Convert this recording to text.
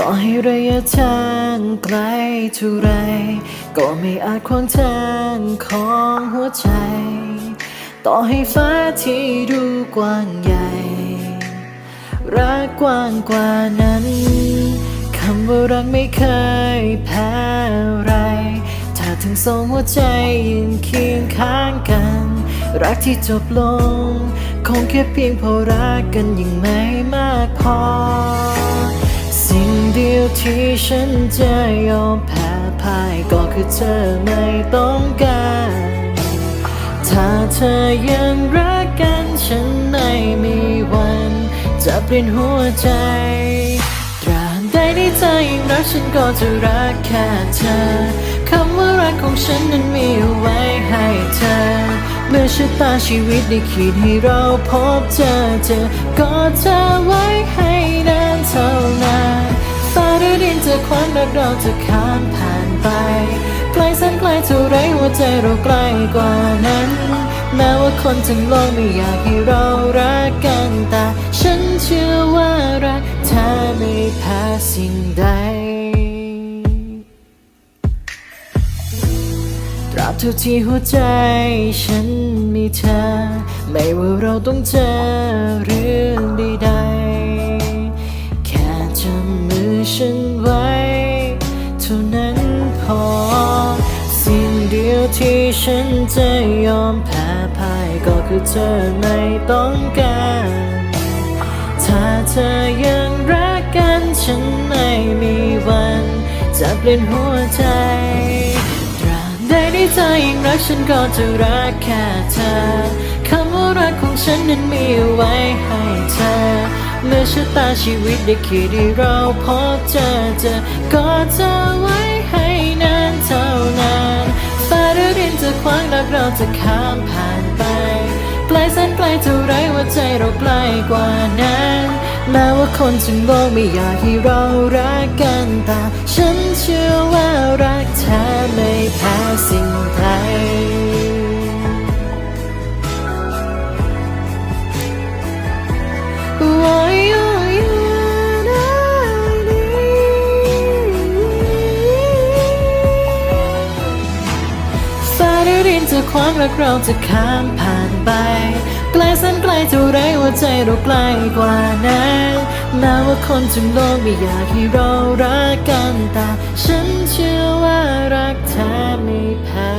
ต่อให้ระยะทางไกลเท่าไร ก็ไม่อาจขวางทางของหัวใจ ต่อให้ฟ้าที่ดูกว้างใหญ่ รักกว้างกว่านั้น คำว่ารักไม่เคยแพ้อะไร ถ้าทั้งสองหัวใจยืนเคียงข้างกัน รักที่จบลง คงแค่เพียงเพราะรักกันยังไม่มาก ที่ฉันจะยอมแพ้พ่ายก็คือเธอไม่ต้องการ ถ้าเธอยังรักกันฉันไม่มีวัน จะเปลี่ยนหัวใจตราบใดที่เธอยังรักฉันก็จะรักแค่เธอคำว่ารักของฉันนั้นมีเอาไว้ให้เธอ เมื่อชะตาชีวิตได้ขีดให้เราพบเจอเจอก็เธอไว้ให้นานเท่านานฟ้าห ควางรักเราจะข้ามผ่านไปไกลแสนไกลเท่าไรหัวใจเราใกล้กว่านั้น แม้ว่าคนทั้งโลกไม่อยากให้เรารักกันแต่ฉันเชื่อว่ารักเธอไม่แพ้สิ่งใดตราบเท่าที่หัวใจฉันมีเธอ ไม่ว่าเราต้องเจอเรื่อ นั้นพอ สิ่งเดียวที่ฉันจะยอมแพ้พ่ายก็คือเธอไม่ต้องการ ถ้าเธอยังรักกันฉันไม่มีวัน จะเปลี่ยนหัวใจตราบใดที่เธอยังรักฉันก็จะรักแค่เธอคำว่ารักของฉันนั้นมีไว้ให้เธอ เมื่อชะตาชีวิตได้ขีดให้เราพบเจอเจอก็จะไว้ให้นานเท่านานฟ้าหรือดินจะขวางรักเราจะข้ามผ่านไปไกลแสนไกลเท่าไรว่าใจเราใกล้กว่านั้นแม้ว่าคนทั้งโลกไม่อยากให้เรารักกันแต่ฉันเชื่อว่ารัก จะคว้างรักเราจะข้ามผ่านไปไกลแสนไกลเท่าไรหัวใจเราไกลกว่านั้นนาว่าคนทั้งโลกไม่อยากให้เรารักกันแต่ฉันเชื่อว่ารักแท้ไม่แพ้